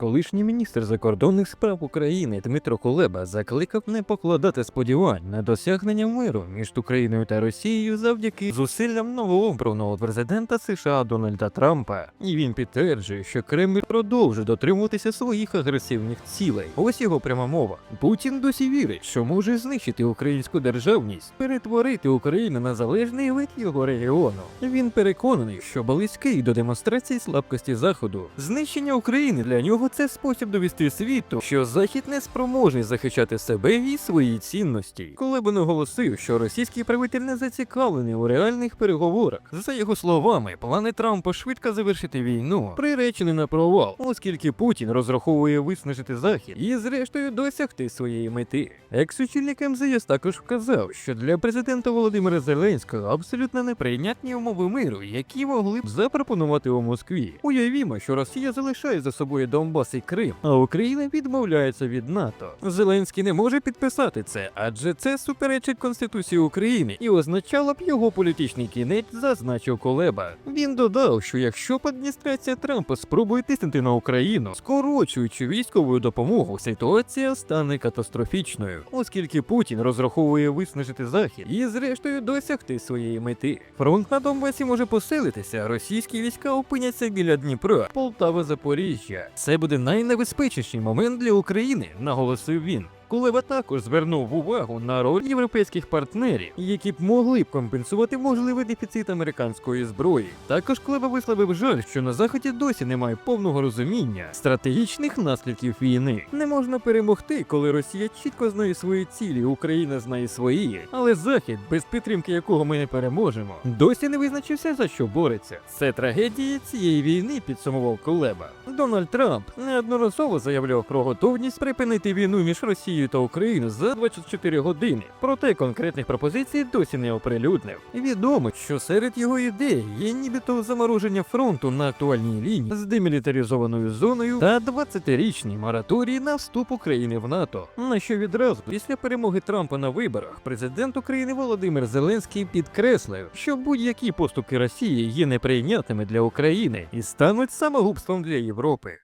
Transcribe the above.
Колишній міністр закордонних справ України Дмитро Кулеба закликав не покладати сподівань на досягнення миру між Україною та Росією завдяки зусиллям новообраного президента США Дональда Трампа. І він підтверджує, що Кремль продовжує дотримуватися своїх агресивних цілей. Ось його пряма мова. Путін досі вірить, що може знищити українську державність, перетворити Україну на залежний вид його регіону. Він переконаний, що близький до демонстрації слабкості Заходу. Знищення України для нього це спосіб довести світу, що Захід не спроможний захищати себе і свої цінності. Коли б наголосив, що російський правитель не зацікавлений у реальних переговорах. За його словами, плани Трампа швидко завершити війну приречені на провал, оскільки Путін розраховує виснажити Захід і, зрештою, досягти своєї мети. Екс-очільник МЗС також вказав, що для президента Володимира Зеленського абсолютно неприйнятні умови миру, які могли б запропонувати у Москві. Уявімо, що Росія залишає за собою Донбас і Крим, а Україна відмовляється від НАТО. Зеленський не може підписати це, адже це суперечить Конституції України і означало б його політичний кінець, зазначив Колеба. Він додав, що якщо адміністрація Трампа спробує тиснути на Україну, скорочуючи військову допомогу, ситуація стане катастрофічною, оскільки Путін розраховує виснажити захід і, зрештою, досягти своєї мети. Фронт на Донбасі може посилитися, російські війська опиняться біля Дніпра, Полтава, Запоріжжя. Це буде найнебезпечніший момент для України, наголосив він. Кулеба також звернув увагу на роль європейських партнерів, які б могли б компенсувати можливий дефіцит американської зброї. Також Кулеба висловив жаль, що на заході досі немає повного розуміння стратегічних наслідків війни. Не можна перемогти, коли Росія чітко знає свої цілі, Україна знає свої, але Захід, без підтримки якого ми не переможемо, досі не визначився за що бореться. Це трагедія цієї війни, підсумував Кулеба. Дональд Трамп неодноразово заявляв про готовність припинити війну між Росією та Україною за 24 години. Проте конкретних пропозицій досі не оприлюднив. Відомо, що серед його ідей є нібито замороження фронту на актуальній лінії з демілітаризованою зоною та 20-річний мораторій на вступ України в НАТО. На що відразу після перемоги Трампа на виборах президент України Володимир Зеленський підкреслив, що будь-які поступки Росії є неприйнятними для України і стануть самогубством для Європи.